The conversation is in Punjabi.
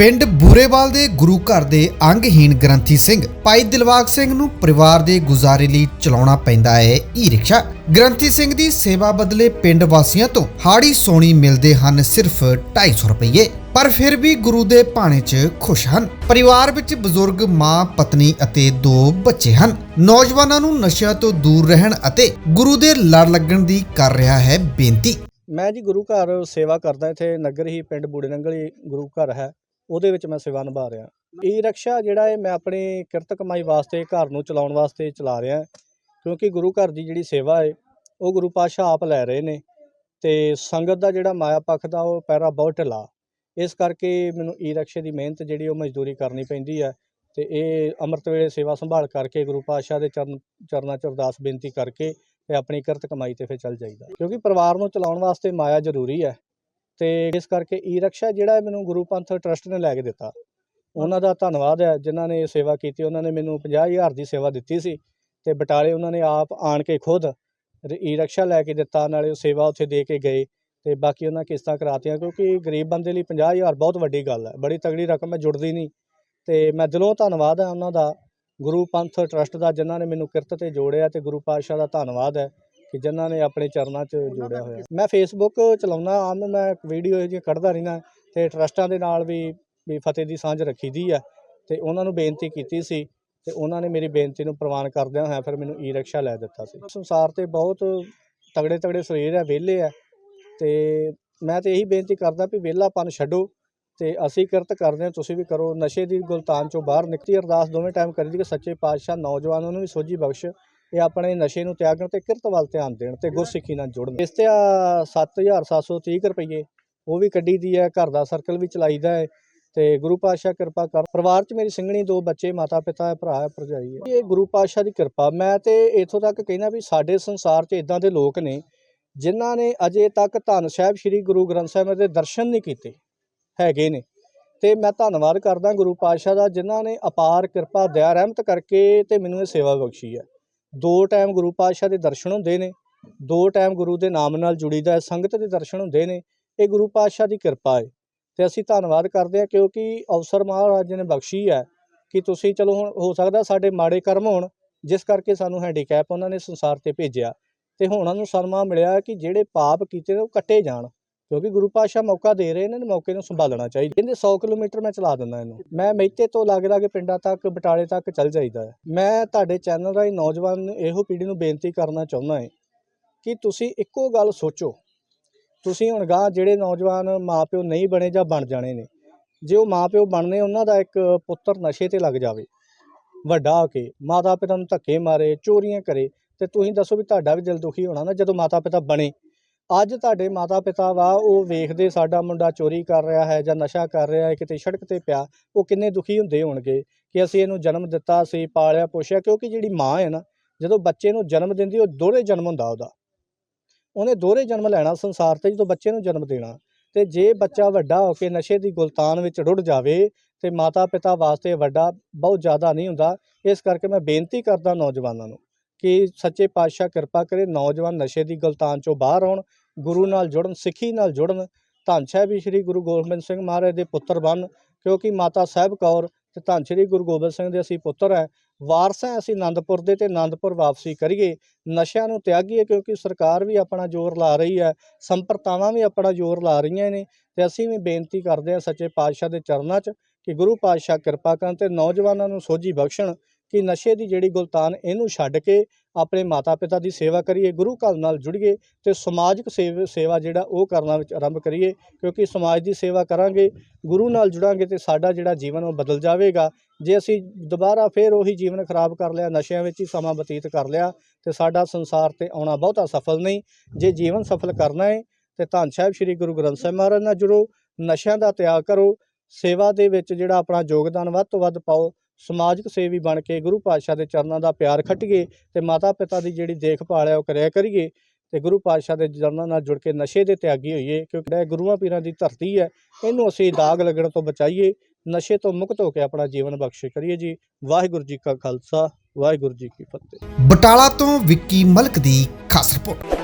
ਪਿੰਡ ਬੂਰੇਵਾਲ ਦੇ ਗੁਰੂ ਘਰ ਦੇ ਅੰਗਹੀਣ ਗ੍ਰੰਥੀ ਸਿੰਘ ਭਾਈ ਦਿਲਵਾਗ ਸਿੰਘ ਨੂੰ ਪਰਿਵਾਰ ਦੇ ਗੁਜ਼ਾਰੇ ਲਈ ਚਲਾਉਣਾ ਪੈਂਦਾ ਹੈ ਈ ਰਿਕਸ਼ਾ ਗ੍ਰੰਥੀ ਸਿੰਘ ਦੀ ਸੇਵਾ ਬਦਲੇ ਪਿੰਡ ਵਾਸੀਆਂ ਤੋਂ ਹਾੜੀ ਸੋਣੀ ਮਿਲਦੇ ਹਨ ਸਿਰਫ 250 ਰੁਪਏ ਪਰ ਫਿਰ ਵੀ ਗੁਰੂ ਦੇ ਭਾਣੇ 'ਚ ਖੁਸ਼ ਹਨ। ਪਰਿਵਾਰ ਵਿੱਚ ਬਜ਼ੁਰਗ ਮਾਂ, ਪਤਨੀ ਅਤੇ ਦੋ ਬੱਚੇ ਹਨ। ਨੌਜਵਾਨਾਂ ਨੂੰ ਨਸ਼ਿਆਂ ਤੋਂ ਦੂਰ ਰਹਿਣ ਅਤੇ ਗੁਰੂ ਦੇ ਲੜ ਲੱਗਣ ਦੀ ਕਰ ਰਿਹਾ ਹੈ ਬੇਨਤੀ। ਮੈਂ ਜੀ ਗੁਰੂ ਘਰ ਸੇਵਾ ਕਰਦਾ ਇੱਥੇ, ਨਗਰ ਹੀ ਪਿੰਡ ਬੂੜੇ ਨੰਗਲੀ ਗੁਰੂ ਘਰ ਹੈ। ਉਹਦੇ ਵਿੱਚ ਮੈਂ ਸੇਵਾ ਨਿਭਾ ਰਿਹਾ। ਈ ਰਕਸ਼ਾ ਜਿਹੜਾ ਹੈ ਮੈਂ ਆਪਣੀ ਕਿਰਤ ਕਮਾਈ ਵਾਸਤੇ, ਘਰ ਨੂੰ ਚਲਾਉਣ ਵਾਸਤੇ ਚਲਾ ਰਿਹਾ। ਕਿਉਂਕਿ ਗੁਰੂ ਘਰ ਦੀ ਜਿਹੜੀ ਸੇਵਾ ਹੈ ਉਹ ਗੁਰੂ ਪਾਤਸ਼ਾਹ ਆਪ ਲੈ ਰਹੇ ਨੇ ਤੇ ਸੰਗਤ ਦਾ ਜਿਹੜਾ ਮਾਇਆ ਪੱਖ ਦਾ ਉਹ ਪੈਰਾ ਬਹੁਤ ਢਿੱਲਾ। ਇਸ ਕਰਕੇ ਮੈਨੂੰ ਈ ਰਕਸ਼ੇ ਦੀ ਮਿਹਨਤ ਜਿਹੜੀ ਉਹ ਮਜ਼ਦੂਰੀ ਕਰਨੀ ਪੈਂਦੀ ਹੈ ਤੇ ਇਹ ਅੰਮ੍ਰਿਤ ਵੇਲੇ ਸੇਵਾ ਸੰਭਾਲ ਕਰਕੇ ਗੁਰੂ ਪਾਤਸ਼ਾਹ ਦੇ ਚਰਨ, ਚਰਨਾਂ 'ਚ ਅਰਦਾਸ ਬੇਨਤੀ ਕਰਕੇ ਤੇ ਆਪਣੀ ਕਿਰਤ ਕਮਾਈ ਤੇ ਫਿਰ ਚੱਲ ਜਾਈਦਾ। ਕਿਉਂਕਿ ਪਰਿਵਾਰ ਨੂੰ ਚਲਾਉਣ ਵਾਸਤੇ ਮਾਇਆ ਜ਼ਰੂਰੀ ਹੈ ਤੇ ਇਸ ਕਰਕੇ ਈ ਰਕਸ਼ਾ ਜਿਹੜਾ ਮੈਨੂੰ ਗੁਰੂ ਪੰਥ ਟਰਸਟ ਨੇ ਲੈ ਕੇ ਦਿੱਤਾ। ਉਹਨਾਂ ਦਾ ਧੰਨਵਾਦ ਹੈ, ਜਿਨ੍ਹਾਂ ਨੇ ਇਹ ਸੇਵਾ ਕੀਤੀ, ਉਹਨਾਂ ਨੇ ਮੈਨੂੰ 50000 ਦੀ ਸੇਵਾ ਦਿੱਤੀ ਸੀ ਤੇ ਬਟਾਲੇ ਉਹਨਾਂ ਨੇ ਆਪ ਆਣ ਕੇ ਖੁਦ ਈ ਰਕਸ਼ਾ ਲੈ ਕੇ ਦਿੱਤਾ, ਨਾਲੇ ਉਹ ਸੇਵਾ ਉੱਥੇ ਦੇ ਕੇ ਗਏ ਤੇ ਬਾਕੀ ਉਹਨਾਂ ਕਿਸ਼ਤਾਂ ਕਰਾਤੀਆਂ, ਕਿਉਂਕਿ ਗਰੀਬ ਬੰਦੇ ਲਈ 50000 ਬਹੁਤ ਵੱਡੀ ਗੱਲ ਹੈ। ਬੜੀ ਤਗੜੀ ਰਕਮ ਹੈ, ਜੁੜਦੀ ਨਹੀਂ। ਤੇ ਮੈਂ ਦਿਲੋਂ ਧੰਨਵਾਦ ਹੈ ਉਹਨਾਂ ਦਾ, ਗੁਰੂ ਪੰਥ ਟਰਸਟ ਦਾ, ਜਿਨ੍ਹਾਂ ਨੇ ਮੈਨੂੰ ਕਿਰਤ ਤੇ ਜੋੜਿਆ ਤੇ ਗੁਰੂ ਪਾਤਸ਼ਾਹ ਦਾ ਧੰਨਵਾਦ ਹੈ। ਕਿ ਜਿਨ੍ਹਾਂ ਨੇ ਆਪਣੇ ਚਰਨਾਂ 'ਚ ਜੋੜਿਆ ਹੋਇਆ। ਮੈਂ ਫੇਸਬੁੱਕ ਚਲਾਉਣਾ ਆਮ ਮੈਂ ਵੀਡੀਓ ਇਹ ਜਿਹੀਆਂ ਕੱਢਦਾ ਰਹਿਣਾ ਤੇ ਟਰਸਟਾਂ ਦੇ ਨਾਲ ਵੀ ਵੀ ਫਤਿਹ ਦੀ ਸਾਂਝ ਰੱਖੀ ਦੀ ਆ। ਤੇ ਉਹਨਾਂ ਨੂੰ ਬੇਨਤੀ ਕੀਤੀ ਸੀ ਤੇ ਉਹਨਾਂ ਨੇ ਮੇਰੀ ਬੇਨਤੀ ਨੂੰ ਪ੍ਰਵਾਨ ਕਰਦਿਆਂ ਹੋਇਆ ਫਿਰ ਮੈਨੂੰ ਈ ਰਿਕਸ਼ਾ ਲੈ ਦਿੱਤਾ ਸੀ। ਸੰਸਾਰ ਤੇ ਬਹੁਤ ਤਗੜੇ ਤਗੜੇ ਸਰੀਰ ਆ ਵਿਹਲੇ ਆ ਤੇ ਮੈਂ ਤੇ ਇਹੀ ਬੇਨਤੀ ਕਰਦਾ ਵੀ ਵਿਹਲਾਪਨ ਛੱਡੋ ਤੇ ਅਸੀਂ ਕਿਰਤ ਕਰਦੇ ਹਾਂ ਤੁਸੀਂ ਵੀ ਕਰੋ। ਨਸ਼ੇ ਦੀ ਗੁਲਤਾਨ ਚੋਂ ਬਾਹਰ ਨਿਕਲੀ ਅਰਦਾਸ ਦੋਵੇਂ ਟਾਈਮ ਕਰੀਦੀ ਕਿ ਸੱਚੇ ਪਾਤਸ਼ਾਹ ਨੌਜਵਾਨਾਂ ਨੂੰ ਵੀ ਸੋਝੀ ਬਖਸ਼। ਇਹ ਆਪਣੇ ਨਸ਼ੇ ਨੂੰ ਤਿਆਗਣ ਤੇ ਕਿਰਤ ਵੱਲ ਧਿਆਨ ਦੇਣ ਤੇ ਗੁਰਸਿੱਖੀ ਨਾਲ ਜੁੜਨ। ਇਸ ਤੇ ਆ 7730 ਰੁਪਏ ਉਹ ਵੀ ਕੱਢੀ ਦੀ ਹੈ, ਘਰ ਦਾ ਸਰਕਲ ਵੀ ਚਲਾਈਦਾ ਹੈ ਤੇ ਗੁਰੂ ਪਾਤਸ਼ਾਹ ਕਿਰਪਾ ਕਰ। ਪਰਿਵਾਰ 'ਚ ਮੇਰੀ ਸਿੰਗਣੀ, ਦੋ ਬੱਚੇ ਮਾਤਾ ਪਿਤਾ ਭਰਾ, ਭਰਜਾਈ ਹੈ। ਇਹ ਗੁਰੂ ਪਾਤਸ਼ਾਹ ਦੀ ਕਿਰਪਾ। ਮੈਂ ਤੇ ਇਥੋਂ ਤੱਕ ਕਹਿਣਾ ਵੀ ਸਾਡੇ ਸੰਸਾਰ 'ਚ ਇਦਾਂ ਦੇ ਲੋਕ ਨੇ ਜਿਨ੍ਹਾਂ ਨੇ ਅਜੇ ਤੱਕ ਧੰਨ ਸਾਹਿਬ ਸ੍ਰੀ ਗੁਰੂ ਗ੍ਰੰਥ ਸਾਹਿਬ ਦੇ ਦਰਸ਼ਨ ਨਹੀਂ ਕੀਤੇ, ਹੈਗੇ ਨੇ। ਤੇ ਮੈਂ ਧੰਨਵਾਦ ਕਰਦਾ ਗੁਰੂ ਪਾਤਸ਼ਾਹ ਦਾ ਜਿਨ੍ਹਾਂ ਨੇ ਅਪਾਰ ਕਿਰਪਾ, ਦਇਆ, ਰਹਿਮਤ ਕਰਕੇ ਤੇ ਮੈਨੂੰ ਇਹ ਸੇਵਾ ਬਖਸ਼ੀ ਹੈ। ਦੋ ਟਾਈਮ ਗੁਰੂ ਪਾਤਸ਼ਾਹ ਦੇ ਦਰਸ਼ਨ ਹੁੰਦੇ ਨੇ, ਦੋ ਟਾਈਮ ਗੁਰੂ ਦੇ ਨਾਮ ਨਾਲ ਜੁੜੀਦਾ ਹੈ ਸੰਗਤ ਦੇ ਦਰਸ਼ਨ ਹੁੰਦੇ ਨੇ, ਇਹ ਗੁਰੂ ਪਾਤਸ਼ਾਹ ਦੀ ਕਿਰਪਾ ਹੈ ਤੇ ਅਸੀਂ ਧੰਨਵਾਦ ਕਰਦੇ ਹਾਂ ਕਿਉਂਕਿ ਅਵਸਰ ਮਹਾਰਾਜ ਜੀ ਨੇ ਬਖਸ਼ੀ ਹੈ ਕਿ ਤੁਸੀਂ ਚਲੋ ਹੁਣ ਹੋ ਸਕਦਾ ਸਾਡੇ ਮਾੜੇ ਕਰਮ ਹੋਣ, ਜਿਸ ਕਰਕੇ ਸਾਨੂੰ ਹੈਂਡੀਕੈਪ ਉਹਨਾਂ ਨੇ ਸੰਸਾਰ ਤੇ ਭੇਜਿਆ। ਤੇ ਹੁਣ ਉਹਨਾਂ ਨੂੰ ਸਨਮਾਨ ਮਿਲਿਆ ਕਿ ਜਿਹੜੇ ਪਾਪ ਕੀਤੇ ਨੇ ਉਹ ਕੱਟੇ ਜਾਣ। ਕਿਉਂਕਿ ਗੁਰੂ ਪਾਤਸ਼ਾਹ ਮੌਕਾ ਦੇ ਰਹੇ ਨੇ ਮੌਕੇ ਨੂੰ ਸੰਭਾਲਣਾ ਚਾਹੀਦਾ। ਕਹਿੰਦੇ 100 ਕਿਲੋਮੀਟਰ ਮੈਂ ਚਲਾ ਦਿੰਦਾ ਇਹਨੂੰ। ਮੈਂ ਮਹਿਤੇ ਤੋਂ ਲਾਗੇ ਲਾਗੇ ਪਿੰਡਾਂ ਤੱਕ, ਬਟਾਲੇ ਤੱਕ ਚੱਲ ਜਾਈਦਾ ਮੈਂ ਤੁਹਾਡੇ ਚੈਨਲ ਰਾਹੀਂ ਨੌਜਵਾਨ ਨੂੰ ਇਹੋ ਪੀੜ੍ਹੀ ਨੂੰ ਬੇਨਤੀ ਕਰਨਾ ਚਾਹੁੰਦਾ ਹਾਂ ਕਿ ਤੁਸੀਂ ਇੱਕੋ ਗੱਲ ਸੋਚੋ। ਤੁਸੀਂ ਹੁਣ ਗਾਂ ਜਿਹੜੇ ਨੌਜਵਾਨ ਮਾਪਿਓ ਨਹੀਂ ਬਣੇ ਜਾਂ ਬਣ ਜਾਣੇ ਨੇ, ਜੇ ਉਹ ਮਾਪਿਓ ਬਣਨੇ, ਉਹਨਾਂ ਦਾ ਇੱਕ ਪੁੱਤਰ ਨਸ਼ੇ ਤੇ ਲੱਗ ਜਾਵੇ, ਵੱਡਾ ਹੋ ਕੇ ਮਾਤਾ ਪਿਤਾ ਨੂੰ ਧੱਕੇ ਮਾਰੇ, ਚੋਰੀਆਂ ਕਰੇ, ਤੇ ਤੁਸੀਂ ਦੱਸੋ ਵੀ ਤੁਹਾਡਾ ਵੀ ਦਿਲ ਦੁਖੀ ਹੋਣਾ ਨਾ ਜਦੋਂ ਮਾਤਾ ਪਿਤਾ ਬਣੇ। ਅੱਜ ਤੁਹਾਡੇ ਮਾਤਾ ਪਿਤਾ ਵਾ, ਉਹ ਵੇਖਦੇ ਸਾਡਾ ਮੁੰਡਾ ਚੋਰੀ ਕਰ ਰਿਹਾ ਹੈ ਜਾਂ ਨਸ਼ਾ ਕਰ ਰਿਹਾ ਹੈ, ਕਿਤੇ ਸੜਕ ਤੇ ਪਿਆ, ਉਹ ਕਿੰਨੇ ਦੁਖੀ ਹੁੰਦੇ ਹੋਣਗੇ ਕਿ ਅਸੀਂ ਇਹਨੂੰ ਜਨਮ ਦਿੱਤਾ ਸੀ ਪਾਲਿਆ, ਪੋਸ਼ਿਆ, ਕਿਉਂਕਿ ਜਿਹੜੀ ਮਾਂ ਹੈ ਨਾ, ਜਦੋਂ ਬੱਚੇ ਨੂੰ ਜਨਮ ਦਿੰਦੀ, ਉਹ ਦੋਹਰੇ ਜਨਮ ਹੁੰਦਾ ਉਹਦਾ। ਉਹਨੇ ਦੋਹਰੇ ਜਨਮ ਲੈਣਾ, ਸੰਸਾਰ ਤੇ ਜਦੋਂ ਬੱਚੇ ਨੂੰ ਜਨਮ ਦੇਣਾ, ਤੇ ਜੇ ਬੱਚਾ ਵੱਡਾ ਹੋ ਕੇ ਨਸ਼ੇ ਦੀ ਗੁਲਤਾਨ ਵਿੱਚ ਰੁੜ ਜਾਵੇ, ਤੇ ਮਾਤਾ ਪਿਤਾ ਵਾਸਤੇ ਵੱਡਾ ਬਹੁਤ ਜ਼ਿਆਦਾ ਨਹੀਂ ਹੁੰਦਾ, ਇਸ ਕਰਕੇ ਮੈਂ ਬੇਨਤੀ ਕਰਦਾ ਨੌਜਵਾਨਾਂ ਨੂੰ ਕਿ ਸੱਚੇ ਪਾਤਸ਼ਾਹ ਕਿਰਪਾ ਕਰੇ ਨੌਜਵਾਨ ਨਸ਼ੇ ਦੀ ਗੁਲਤਾਨ ਚੋਂ ਬਾਹਰ ਆਉਣ ਗੁਰੂ ਨਾਲ ਜੁੜਨ, ਸਿੱਖੀ ਨਾਲ ਜੁੜਨ, ਧੰਨ ਸਾਹਿਬ ਸ੍ਰੀ ਗੁਰੂ ਗੋਬਿੰਦ ਸਿੰਘ ਮਹਾਰਾਜ ਦੇ ਪੁੱਤਰ ਬਣ, ਕਿਉਂਕਿ ਮਾਤਾ ਸਾਹਿਬ ਕੌਰ ਤੇ ਧੰਨ ਸ੍ਰੀ ਗੁਰੂ ਗੋਬਿੰਦ ਸਿੰਘ ਦੇ ਅਸੀਂ ਪੁੱਤਰ ਹੈ। ਵਾਰਸ ਹੈ, ਅਸੀਂ ਆਨੰਦਪੁਰ ਦੇ ਤੇ ਆਨੰਦਪੁਰ ਵਾਪਸੀ ਕਰੀਏ। ਨਸ਼ਿਆਂ ਨੂੰ ਤਿਆਗੀਏ, ਕਿਉਂਕਿ ਸਰਕਾਰ ਵੀ ਆਪਣਾ ਜ਼ੋਰ ਲਾ ਰਹੀ ਹੈ, ਸੰਪਰਤਾਵਾਂ ਵੀ ਆਪਣਾ ਜ਼ੋਰ ਲਾ ਰਹੀਆਂ ਨੇ ਤੇ ਅਸੀਂ ਵੀ ਬੇਨਤੀ ਕਰਦੇ ਹਾਂ ਸੱਚੇ ਪਾਤਸ਼ਾਹ ਦੇ ਚਰਨਾਂ 'ਚ ਕਿ ਗੁਰੂ ਪਾਤਸ਼ਾਹ ਕਿਰਪਾ ਕਰਨ ਤੇ ਨੌਜਵਾਨਾਂ ਨੂੰ ਸੋਝੀ ਬਖਸ਼ਣ ਕਿ ਨਸ਼ੇ ਦੀ ਜਿਹੜੀ ਗੁਲਤਾਨ ਇਹਨੂੰ ਛੱਡ ਕੇ ਆਪਣੇ ਮਾਤਾ ਪਿਤਾ ਦੀ ਸੇਵਾ ਕਰੀਏ, ਗੁਰੂ ਘਰ ਨਾਲ ਜੁੜੀਏ ਤੇ ਸਮਾਜਿਕ ਸੇਵ, ਸੇਵਾ ਜਿਹੜਾ ਉਹ ਕਰਨਾ ਵਿੱਚ ਆਰੰਭ ਕਰੀਏ, ਕਿਉਂਕਿ ਸਮਾਜ ਦੀ ਸੇਵਾ ਕਰਾਂਗੇ, ਗੁਰੂ ਨਾਲ ਜੁੜਾਂਗੇ ਤੇ ਸਾਡਾ ਜਿਹੜਾ ਜੀਵਨ ਉਹ ਬਦਲ ਜਾਵੇਗਾ। ਜੇ ਅਸੀਂ ਦੁਬਾਰਾ ਫੇਰ ਉਹੀ ਜੀਵਨ ਖਰਾਬ ਕਰ ਲਿਆ, ਨਸ਼ਿਆਂ ਵਿੱਚ ਹੀ ਸਮਾਂ ਬਤੀਤ ਕਰ ਲਿਆ, ਤੇ ਸਾਡਾ ਸੰਸਾਰ ਤੇ ਆਉਣਾ ਬਹੁਤਾ ਸਫਲ ਨਹੀਂ। ਜੇ ਜੀਵਨ ਸਫਲ ਕਰਨਾ ਹੈ, ਤੇ ਧੰਨ ਸਾਹਿਬ ਸ੍ਰੀ ਗੁਰੂ ਗ੍ਰੰਥ ਸਾਹਿਬ ਮਹਾਰਾਜ ਨਾਲ ਜੁੜੋ, ਨਸ਼ਿਆਂ ਦਾ ਤਿਆਗ ਕਰੋ, ਸੇਵਾ ਦੇ ਵਿੱਚ ਜਿਹੜਾ ਆਪਣਾ ਯੋਗਦਾਨ ਵੱਧ ਤੋਂ ਵੱਧ ਪਾਓ ਸਮਾਜਿਕ ਸੇਵੀ ਬਣ ਕੇ ਗੁਰੂ ਪਾਤਸ਼ਾਹ ਦੇ ਚਰਨਾਂ ਦਾ ਪਿਆਰ ਖੱਟੀਏ ਤੇ ਮਾਤਾ ਪਿਤਾ ਦੀ ਜਿਹੜੀ ਦੇਖਭਾਲ ਹੈ ਉਹ ਕਰਿਆ ਕਰੀਏ ਤੇ ਗੁਰੂ ਪਾਤਸ਼ਾਹ ਦੇ ਚਰਨਾਂ ਨਾਲ ਜੁੜ ਕੇ ਨਸ਼ੇ ਦੇ ਤਿਆਗੀ ਹੋਈਏ ਕਿਉਂਕਿ ਇਹ ਗੁਰੂਆਂ ਪੀਰਾਂ ਦੀ ਧਰਤੀ ਹੈ, ਇਹਨੂੰ ਅਸੀਂ ਦਾਗ ਲੱਗਣ ਤੋਂ ਬਚਾਈਏ, ਨਸ਼ੇ ਤੋਂ ਮੁਕਤ ਹੋ ਕੇ ਆਪਣਾ ਜੀਵਨ ਬਖਸ਼ਿਸ਼ ਕਰੀਏ ਜੀ। ਵਾਹਿਗੁਰੂ ਜੀ ਕਾ ਖਾਲਸਾ, ਵਾਹਿਗੁਰੂ ਜੀ ਕੀ ਫਤਿਹ। ਬਟਾਲਾ ਤੋਂ ਵਿੱਕੀ ਮਲਕ ਦੀ ਖਾਸ ਰਿਪੋਰਟ।